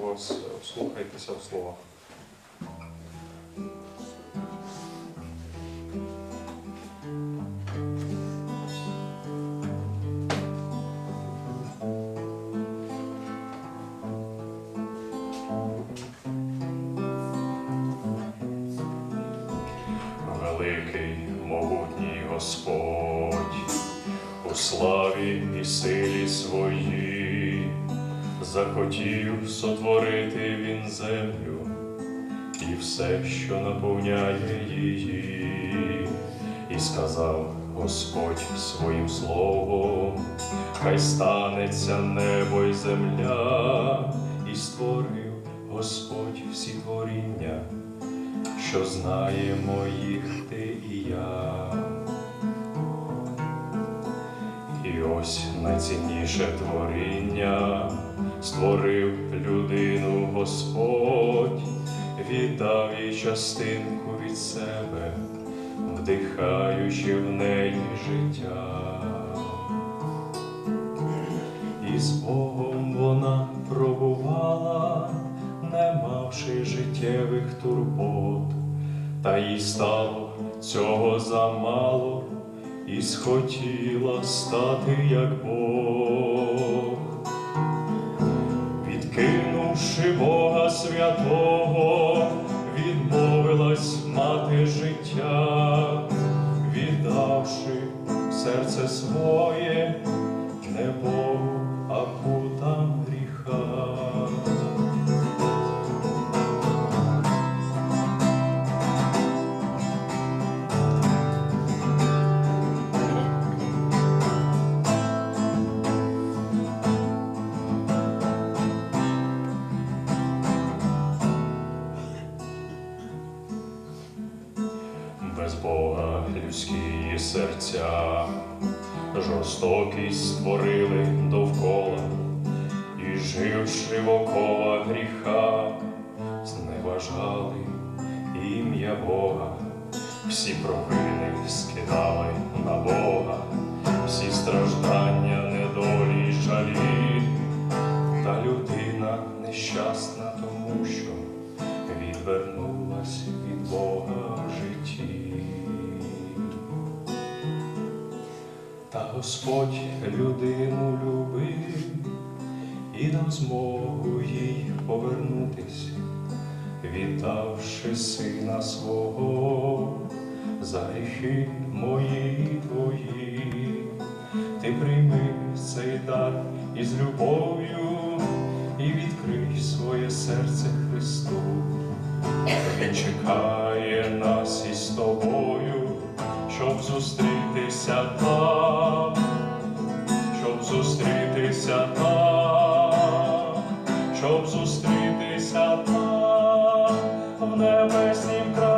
вас, вслухайтеся в слова. Великий могутній Господь, у славі і силі своїй, захотів сотворити він землю і все, що наповняє її, і сказав Господь своїм словом, хай станеться небо й земля, і створив Господь всі творіння що знаємо їх ти і я. І ось найцінніше творіння створив людину Господь, віддав їй частинку від себе, вдихаючи в неї життя. І з Богом вона пробувала, не мавши життєвих турбот, та їй стало цього замало, і схотіла стати як Бог. Відкинувши Бога святого, відмовилась мати життя, віддавши серце своє, не без Бога людські серця, жорстокість створили довкола, і живши вокола гріха, зневажали ім'я Бога, всі провини скидали на Бога, всі страждання, недолі Господь людину любив і дав змогу їй повернутись, віддавши сина свого за гріхи мої твої. Ти прийми цей дар із любов'ю і відкрий своє серце Христу. Він чекає зустрітися там, щоб зустрітися там, щоб зустрітися там. В небеснім краї.